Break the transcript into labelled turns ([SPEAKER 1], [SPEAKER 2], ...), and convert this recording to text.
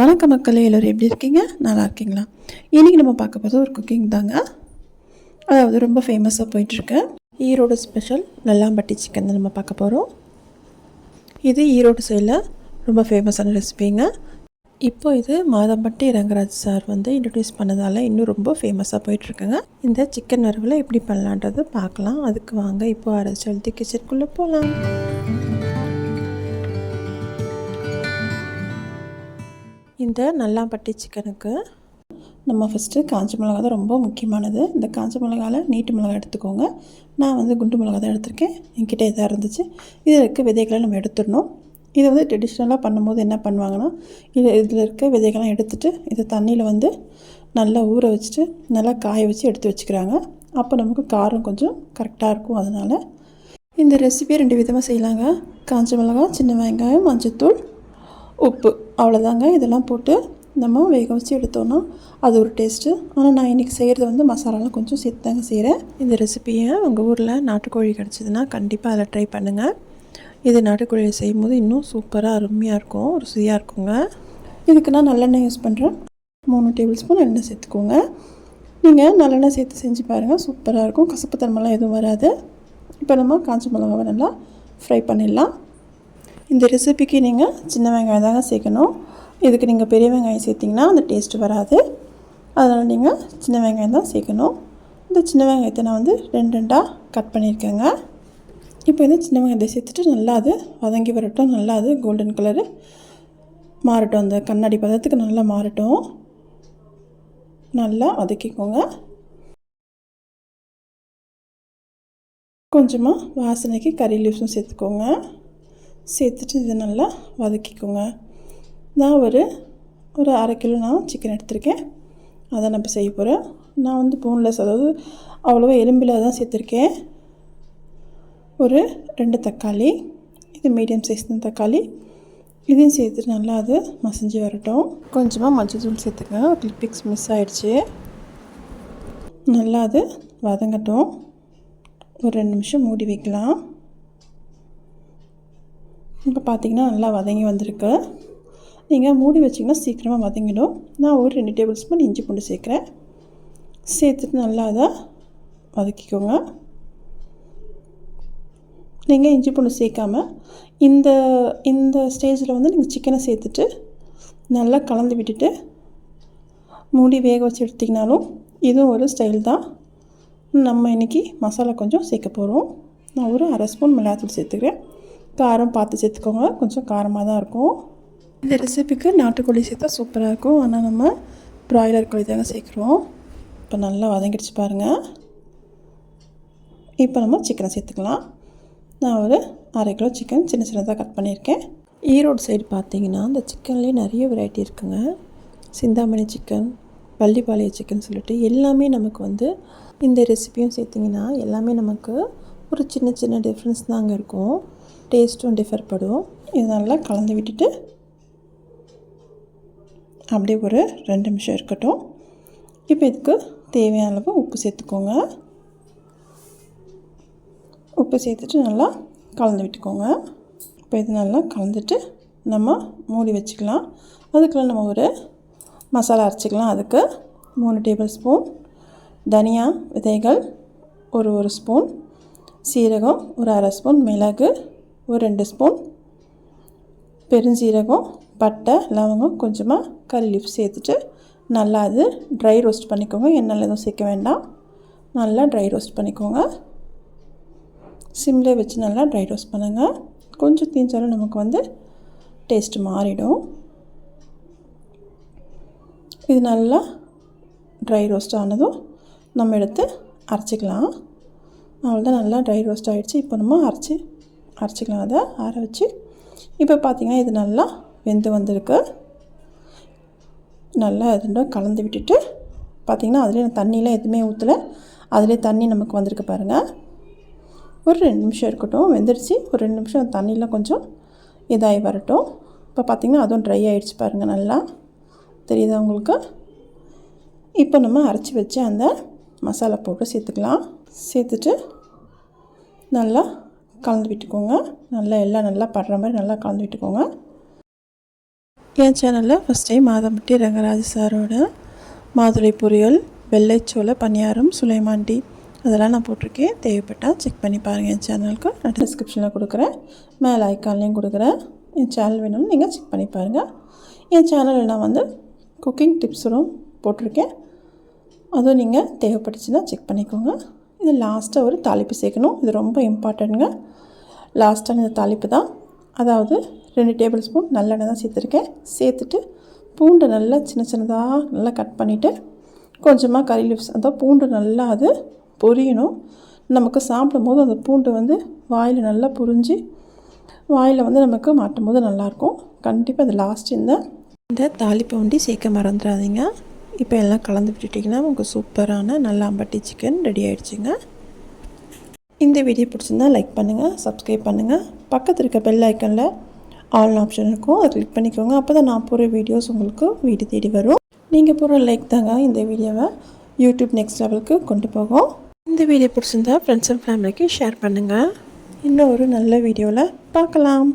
[SPEAKER 1] வணக்க மக்களே எல்லோரும் எப்படி இருக்கீங்க நல்லா இருக்கீங்களா இன்றைக்கி நம்ம பார்க்க போகிறது ஒரு குக்கிங் தாங்க அதாவது ரொம்ப ஃபேமஸாக போயிட்டுருக்கு ஈரோடு ஸ்பெஷல் நல்லாம்பட்டி சிக்கன் தான் நம்ம பார்க்க போகிறோம் இது ஈரோடு சைடில் ரொம்ப ஃபேமஸான ரெசிபிங்க இப்போ இது மாதம்பட்டி ரங்கராஜ் சார் வந்து இன்ட்ரடியூஸ் பண்ணதால் இன்னும் ரொம்ப ஃபேமஸாக போயிட்டுருக்குங்க இந்த சிக்கன் வரவில் எப்படி பண்ணலான்றது பார்க்கலாம் அதுக்கு வாங்க இப்போது அரை எழுதி கிச்சனுக்குள்ளே போகலாம் இந்த நல்லாம்பட்டி சிக்கனுக்கு நம்ம ஃபஸ்ட்டு காஞ்ச மிளகா தான் ரொம்ப முக்கியமானது இந்த காஞ்ச மிளகாவில் நீட்டு மிளகா எடுத்துக்கோங்க நான் வந்து குண்டு மிளகா தான் எடுத்திருக்கேன் என்கிட்ட இதாக இருந்துச்சு இதில் இருக்க விதைகளை நம்ம எடுத்துடணும் இதை வந்து ட்ரெடிஷ்னலாக பண்ணும்போது என்ன பண்ணுவாங்கன்னா இது இதில் இருக்க விதைகள்லாம் எடுத்துகிட்டு இதை தண்ணியில் வந்து நல்லா ஊற வச்சுட்டு நல்லா காய வச்சு எடுத்து வச்சுக்கிறாங்க அப்போ நமக்கு காரம் கொஞ்சம் கரெக்டாக இருக்கும் அதனால் இந்த ரெசிபியை ரெண்டு விதமாக செய்யலாங்க காஞ்ச மிளகா சின்ன வெங்காயம் மஞ்சத்தூள் உப்பு அவ்வளோதாங்க இதெல்லாம் போட்டு நம்ம வேக வச்சு எடுத்தோன்னா அது ஒரு டேஸ்ட்டு ஆனால் நான் இன்றைக்கி செய்கிறது வந்து மசாலாலாம் கொஞ்சம் சேர்த்துதாங்க செய்கிறேன் இந்த ரெசிப்பியை உங்கள் ஊரில் நாட்டுக்கோழி கிடச்சிதுன்னா கண்டிப்பாக அதில் ட்ரை பண்ணுங்கள் இது நாட்டுக்கோழியை செய்யும் போது இன்னும் சூப்பராக அருமையாக இருக்கும் ருசியாக இருக்குங்க இதுக்கு நான் நல்லெண்ணெய் யூஸ் பண்ணுறேன் மூணு டேபிள் ஸ்பூன் எண்ணெய் சேர்த்துக்கோங்க நீங்கள் நல்லெண்ணெய் சேர்த்து செஞ்சு பாருங்கள் சூப்பராக இருக்கும் கசப்பு தன்மைலாம் எதுவும் வராது இப்போ நம்ம காஞ்ச மிளகாவை நல்லா ஃப்ரை பண்ணிடலாம் இந்த ரெசிபிக்கு நீங்கள் சின்ன வெங்காயம் தாங்க சேர்க்கணும் இதுக்கு நீங்கள் பெரிய வெங்காயம் சேர்த்திங்கன்னா அந்த டேஸ்ட் வராது அதனால் நீங்கள் சின்ன வெங்காயம் தான் சேர்க்கணும் இந்த சின்ன வெங்காயத்தை நான் வந்து ரெண்டு ரெண்டாக கட் பண்ணியிருக்கேங்க இப்போ இந்த சின்ன வெங்காயத்தை சேர்த்துட்டு நல்லா அது வதங்கி வரட்டும் நல்லா அது கோல்டன் கலரு மாறட்டும் அந்த கண்ணாடி பதத்துக்கு நல்லா மாறட்டும் நல்லா வதக்கிக்கோங்க கொஞ்சமாக வாசனைக்கு கறி லீவ்ஸும் சேர்த்துக்கோங்க சேர்த்துட்டு இது நல்லா வதக்கிக்கோங்க நான் ஒரு ஒரு அரை கிலோ நான் சிக்கன் எடுத்திருக்கேன் அதை நம்ம செய்ய போகிறேன் நான் வந்து போன்லெஸ் அதாவது அவ்வளோவா எலும்பில் தான் சேர்த்துருக்கேன் ஒரு ரெண்டு தக்காளி இது மீடியம் சைஸ் தான் தக்காளி இதையும் சேர்த்துட்டு நல்லா அது மசஞ்சு வரட்டும் கொஞ்சமாக மஞ்சள் தூள் சேர்த்துக்கங்க ஒரு கிளிப்பிக்ஸ் மிஸ் ஆகிடுச்சு நல்லா அது வதங்கட்டும் ஒரு ரெண்டு நிமிஷம் மூடி வைக்கலாம் இப்போ பார்த்தீங்கன்னா நல்லா வதங்கி வந்திருக்கு நீங்கள் மூடி வச்சிங்கன்னா சீக்கிரமாக வதங்கிடும் நான் ஒரு ரெண்டு டேபிள் ஸ்பூன் இஞ்சி பூண்டு சேர்க்குறேன் சேர்த்துட்டு நல்லா அதை வதக்கிக்கோங்க நீங்கள் இஞ்சி பூண்டு சேர்க்காமல் இந்த இந்த ஸ்டேஜில் வந்து நீங்கள் சிக்கனை சேர்த்துட்டு நல்லா கலந்து விட்டுட்டு மூடி வேக வச்சு எடுத்திங்கனாலும் இதுவும் ஒரு ஸ்டைல் தான் நம்ம இன்றைக்கி மசாலா கொஞ்சம் சேர்க்க போகிறோம் நான் ஒரு அரை ஸ்பூன் மிளகாத்தூள் சேர்த்துக்கிறேன் காரம் பார்த்து சேர்த்துக்கோங்க கொஞ்சம் காரமாக தான் இருக்கும் இந்த ரெசிபிக்கு நாட்டுக்கோழி சேர்த்தா சூப்பராக இருக்கும் ஆனால் நம்ம ப்ராய்லர் கோழி தாங்க சேர்க்குறோம் இப்போ நல்லா வதங்கிடுச்சு பாருங்கள் இப்போ நம்ம சிக்கனை சேர்த்துக்கலாம் நான் ஒரு அரை கிலோ சிக்கன் சின்ன சின்னதாக கட் பண்ணியிருக்கேன் ஈரோடு சைடு பார்த்தீங்கன்னா இந்த சிக்கன்லேயே நிறைய வெரைட்டி இருக்குங்க சிந்தாமணி சிக்கன் பள்ளிப்பாளைய சிக்கன் சொல்லிட்டு எல்லாமே நமக்கு வந்து இந்த ரெசிப்பியும் சேர்த்திங்கன்னா எல்லாமே நமக்கு ஒரு சின்ன சின்ன டிஃப்ரென்ஸ் தாங்க இருக்கும் டேஸ்ட்டும் டிஃபர் படும் இது நல்லா கலந்து விட்டுட்டு அப்படியே ஒரு ரெண்டு நிமிஷம் இருக்கட்டும் இப்போ இதுக்கு தேவையான அளவு உப்பு சேர்த்துக்கோங்க உப்பு சேர்த்துட்டு நல்லா கலந்து விட்டுக்கோங்க இப்போ இது நல்லா கலந்துட்டு நம்ம மூடி வச்சுக்கலாம் அதுக்குள்ள நம்ம ஒரு மசாலா அரைச்சிக்கலாம் அதுக்கு மூணு டேபிள் ஸ்பூன் தனியா விதைகள் ஒரு ஒரு ஸ்பூன் சீரகம் ஒரு அரை ஸ்பூன் மிளகு ஒரு ரெண்டு ஸ்பூன் பெருஞ்சீரகம் பட்டை லவங்கம் கொஞ்சமாக கறி லீஃப் சேர்த்துட்டு நல்லா அது ட்ரை ரோஸ்ட் பண்ணிக்கோங்க எண்ணெயில் எதுவும் சேர்க்க வேண்டாம் நல்லா ட்ரை ரோஸ்ட் பண்ணிக்கோங்க சிம்லே வச்சு நல்லா ட்ரை ரோஸ்ட் பண்ணுங்கள் கொஞ்சம் தீஞ்சாலும் நமக்கு வந்து டேஸ்ட் மாறிடும் இது நல்லா ட்ரை ரோஸ்ட் ஆனதும் நம்ம எடுத்து அரைச்சிக்கலாம் அவ்வளோதான் நல்லா ட்ரை ரோஸ்ட் ஆகிடுச்சு இப்போ நம்ம அரைச்சி அரைச்சிக்கலாம் அதை ஆற வச்சு இப்போ பார்த்திங்கன்னா இது நல்லா வெந்து வந்திருக்கு நல்லா ரெண்டும் கலந்து விட்டுட்டு பார்த்திங்கன்னா அதிலே தண்ணியெலாம் எதுவுமே ஊற்றலை அதிலே தண்ணி நமக்கு வந்திருக்கு பாருங்கள் ஒரு ரெண்டு நிமிஷம் இருக்கட்டும் வெந்துருச்சு ஒரு ரெண்டு நிமிஷம் தண்ணியெலாம் கொஞ்சம் இதாகி வரட்டும் இப்போ பார்த்திங்கன்னா அதுவும் ட்ரை ஆகிடுச்சு பாருங்கள் நல்லா தெரியுதா உங்களுக்கு இப்போ நம்ம அரைச்சி வச்சு அந்த மசாலா போட்டு சேர்த்துக்கலாம் சேர்த்துட்டு நல்லா கலந்து விட்டுக்கோங்க நல்லா எல்லாம் நல்லா படுற மாதிரி நல்லா கலந்து விட்டுக்கோங்க என் சேனலில் ஃபஸ்ட் டைம் மாதம்பட்டி ரங்கராஜ் சாரோட மாதுளை பொரியல் வெள்ளைச்சோளை பணியாரம் சுலைமாண்டி அதெல்லாம் நான் போட்டிருக்கேன் தேவைப்பட்டால் செக் பண்ணி பாருங்கள் என் சேனலுக்கு நான் டிஸ்கிரிப்ஷனில் கொடுக்குறேன் மேலே ஐக்கான்லேயும் கொடுக்குறேன் என் சேனல் வேணும்னு நீங்கள் செக் பண்ணி பாருங்கள் என் சேனலில் நான் வந்து குக்கிங் டிப்ஸும் போட்டிருக்கேன் அதுவும் நீங்கள் தேவைப்பட்டுச்சுன்னா செக் பண்ணிக்கோங்க இது லாஸ்ட்டாக ஒரு தாளிப்பு சேர்க்கணும் இது ரொம்ப இம்பார்ட்டண்ட்டுங்க லாஸ்ட்டான இந்த தாளிப்பு தான் அதாவது ரெண்டு டேபிள் ஸ்பூன் நல்லெண்ணெய் தான் சேர்த்துருக்கேன் சேர்த்துட்டு பூண்டு நல்லா சின்ன சின்னதாக நல்லா கட் பண்ணிவிட்டு கொஞ்சமாக கறி லீவ்ஸ் அந்த பூண்டு நல்லா அது பொரியணும் நமக்கு சாப்பிடும் போது அந்த பூண்டு வந்து வாயில் நல்லா புரிஞ்சு வாயில் வந்து நமக்கு மாட்டும் போது நல்லாயிருக்கும் கண்டிப்பாக அது லாஸ்ட் இந்த இந்த தாளிப்பை வண்டி சேர்க்க மறந்துடாதீங்க இப்போ எல்லாம் கலந்து விட்டுட்டிங்கன்னா உங்களுக்கு சூப்பரான நல்ல அம்பட்டி சிக்கன் ரெடி ஆகிடுச்சிங்க இந்த வீடியோ பிடிச்சிருந்தா லைக் பண்ணுங்கள் சப்ஸ்கிரைப் பண்ணுங்கள் பக்கத்தில் இருக்க பெல் ஐக்கனில் ஆல் ஆப்ஷன் இருக்கும் அதை கிளிக் பண்ணிக்கோங்க அப்போ தான் நான் போகிற வீடியோஸ் உங்களுக்கு வீடு தேடி வரும் நீங்கள் போகிற லைக் தாங்க இந்த வீடியோவை யூடியூப் நெக்ஸ்ட் லெவலுக்கு கொண்டு போகும் இந்த வீடியோ பிடிச்சிருந்தா ஃப்ரெண்ட்ஸ் அண்ட் ஃபேமிலிக்கு ஷேர் பண்ணுங்கள் இன்னும் ஒரு நல்ல வீடியோவில் பார்க்கலாம்